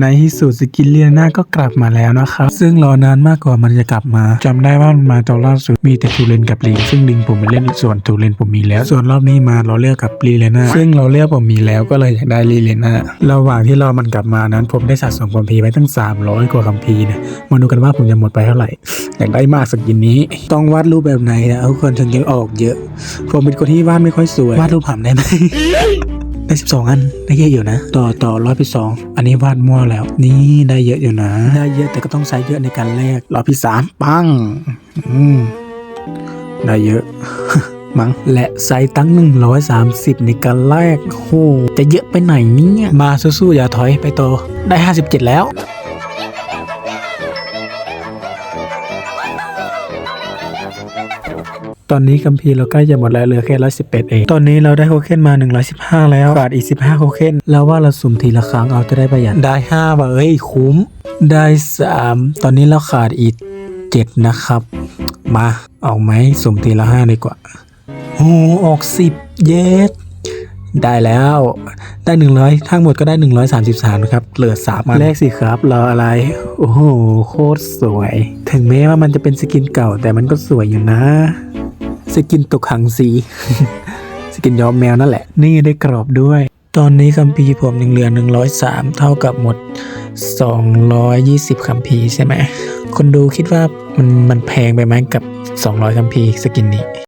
ในที่สุดสกินเลียนาก็กลับมาแล้วนะครับ ซึ่งรอนานมากกว่ามันจะกลับมาจำได้ว่ามันมาตอนล่าสุดมีแต่ทูเลนกับลิงซึ่งลิงผมไปเล่นส่วนทูเลนผมมีแล้ว ส่วนรอบนี้มาเราเลือกกับลีเลนาซึ่งเราเลือกผมมีแล้วก็เลยอยากได้ลีเลนาระหว่างที่รอมันกลับมานั้น ผมได้สะสมคัมภีร์ไว้ตั้ง 300 กว่าคัมภีร์นะมาดูกันว่าผมจะหมดไปเท่าไหร่อยากได้มากสกินนี้ ต้องวาดรูปแบบไหนนะทุกคนถึงจะออกเยอะ ผมเป็นคนที่วาดไม่ค่อยสวยวาดรูปผ่านได้ไหม ได้สิบสองอันได้เยอะอยู่นะ ต่อต่อร้อยไปสองอันนี้วาดมั่วแล้ว นี่ได้เยอะอยู่นะ ได้เยอะแต่ก็ต้องใช้เยอะในการแลกรอบที่สามปังอืมได้เยอะมั้งและใส่ตั้ง 130 ในการแลกโอ้โหจะเยอะไปไหนเนี่ย มาสู้ๆอย่าถอยไปโตอได้ 57 แล้ว ตอนนี้คัมภีร์เราใกล้จะหมดแล้วเหลือแค่ร้อยสิบเอ็ดเอง ตอนนี้เราได้โคเคนมา115แล้วขาดอีก15โคเคนแล้วว่าเราสุ่มทีละครั้งเอาจะได้ประหยัดได้5ว่ะเอ้ยคุ้ม ได้3ตอนนี้เราขาดอีก7นะครับ มาเอาไหมสุ่มทีละ5ดีกว่าโอ้ออก10เยสได้แล้วได้ 100 ทั้งหมดก็ได้ 133นะครับเหลือ3อันแรกสิครับรออะไร โอ้โห โคตรสวย ถึงแม้ว่ามันจะเป็นสกินเก่าแต่มันก็สวยอยู่นะ สกินตกหังสี สกินยอมแมวนั่นแหละ นี่ได้กรอบด้วย ตอนนี้คัมภีร์ผมยังเหลือ 103 เท่ากับหมด 220คัมภีร์ใช่ไหม คนดูคิดว่ามันมันแพงไปไหมกับ 200คัมภีร์สกินนี้